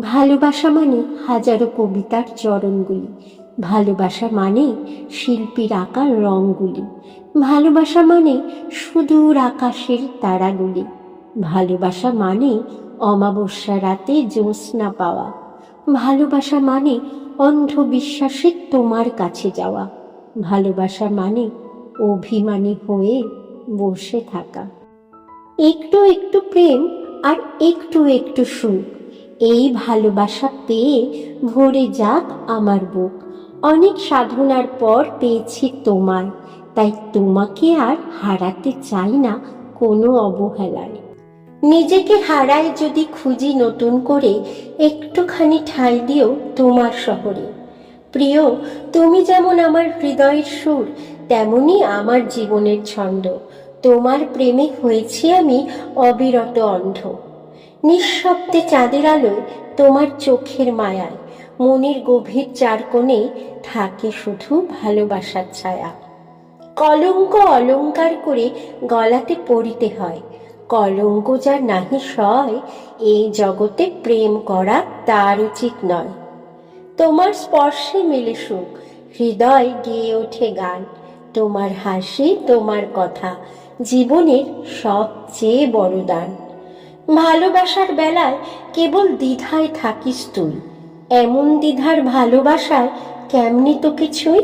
ভালোবাসা মানে হাজারো কবিতার চরণগুলি। ভালোবাসা মানে শিল্পীর আঁকা রঙগুলি। ভালোবাসা মানে সুদূর আকাশের তারাগুলি। ভালোবাসা মানে অমাবস্যা রাতে জ্যোৎস্না পাওয়া। ভালোবাসা মানে অন্ধবিশ্বাসে তোমার কাছে যাওয়া। ভালোবাসা মানে অভিমানী হয়ে বসে থাকা। একটু একটু প্রেম আর একটু একটু সুখ। এই ভালোবাসা পেয়ে ভরে যাক আমার বুক। অনেক সাধনার পর পেয়েছি তোমায়, তাই তোমাকে আর হারাতে চাই না কোনো অবহেলায়। নিজেকে হারায় যদি খুঁজি নতুন করে, একটুখানি ঠাঁই দিও তোমার শহরে। প্রিয়, তুমি যেমন আমার হৃদয়ের সুর, তেমনি আমার জীবনের ছন্দ। তোমার প্রেমে হয়েছি আমি অবিরত অন্ধ। নিঃশব্দে চাঁদের আলোয় তোমার চোখের মায়ায়। মনের গভীর চার কোণে থাকে শুধু ভালোবাসার ছায়া। কলঙ্ক অলঙ্কার করে গলাতে পড়িতে হয়। কলঙ্ক যার নাহি সয়, এই জগতে প্রেম করা তার উচিত নয়। তোমার স্পর্শে মেলে সুখ, হৃদয় গেয়ে ওঠে গান। তোমার হাসি তোমার কথা, জীবনের সবচেয়ে বড় দান। ভালোবাসার বেলায় কেবল দ্বিধায় থাকিস তুই। এমন দ্বিধার ভালোবাসায় কেমনি তোকে ছুঁই?